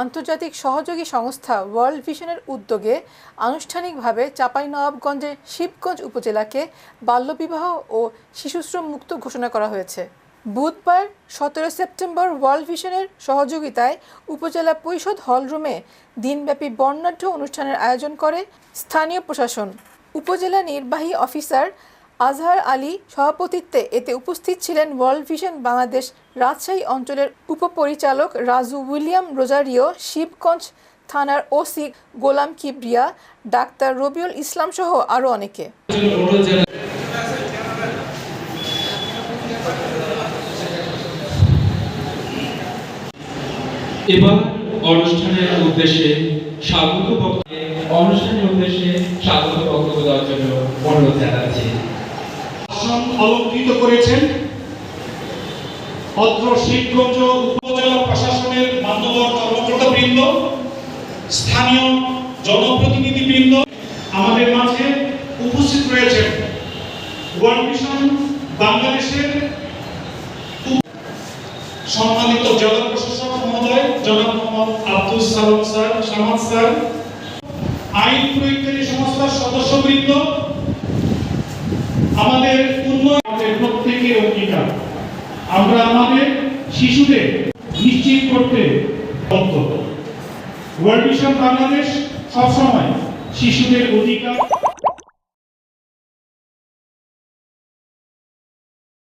আন্তর্জাতিক সহযোগী সংস্থা ওয়ার্ল্ড ভিশনের উদ্যোগে আনুষ্ঠানিকভাবে চাঁপাইনবাবগঞ্জের শিবগঞ্জ উপজেলাকে বাল্যবিবাহ ও শিশুশ্রম মুক্ত ঘোষণা করা হয়েছে। বুধবার সতেরো সেপ্টেম্বর ওয়ার্ল্ড ভিশনের সহযোগিতায় উপজেলা পরিষদ হলরুমে দিনব্যাপী বর্ণাঢ্য অনুষ্ঠানের আয়োজন করে স্থানীয় প্রশাসন। উপজেলা নির্বাহী অফিসার আজহার আলী সভাপতিত্বে এতে উপস্থিত ছিলেন ওয়ার্ল্ড ভিশন বাংলাদেশ রাজশাহী অঞ্চলের উপপরিচালক রাজু উইলিয়াম রোজারিও, শিবগঞ্জ থানার ওসি গোলাম কিবরিয়া, ডাক্তার রবিউল ইসলাম সহ আরও অনেকে। এবার অনুষ্ঠানের উদ্দেশ্যে স্বাগত বক্তব্য অনুষ্ঠানের উদ্দেশ্যে স্বাগত বক্তব্য দেওয়ার জন্য অনুরোধ জানাচ্ছি। আসন অলঙ্কৃত করেছেন। অত্র শিবগঞ্জ উপজেলা প্রশাসনের মান্যবর কর্মকর্তাবৃন্দ, স্থানীয় জনপ্রতিনিধিবৃন্দ, আমাদের মাঝে উপস্থিত রয়েছেন ওয়ার্ল্ড মিশন বাংলাদেশের সম্মানিত জেলা প্রশাসক মহোদয়, জনাব মোহাম্মদ আব্দুল সালাম স্যার, সামাদ স্যার, আইন প্রয়োগকারী সংস্থার সদস্যবৃন্দ, আমাদের প্রত্যেকের অঙ্গীকার। আমরা আমাদের শিশুদের নিশ্চিত করতে বক্তব্য ওয়ার্ল্ড মিশন বাংলাদেশ সবসময় শিশুদের অধিকার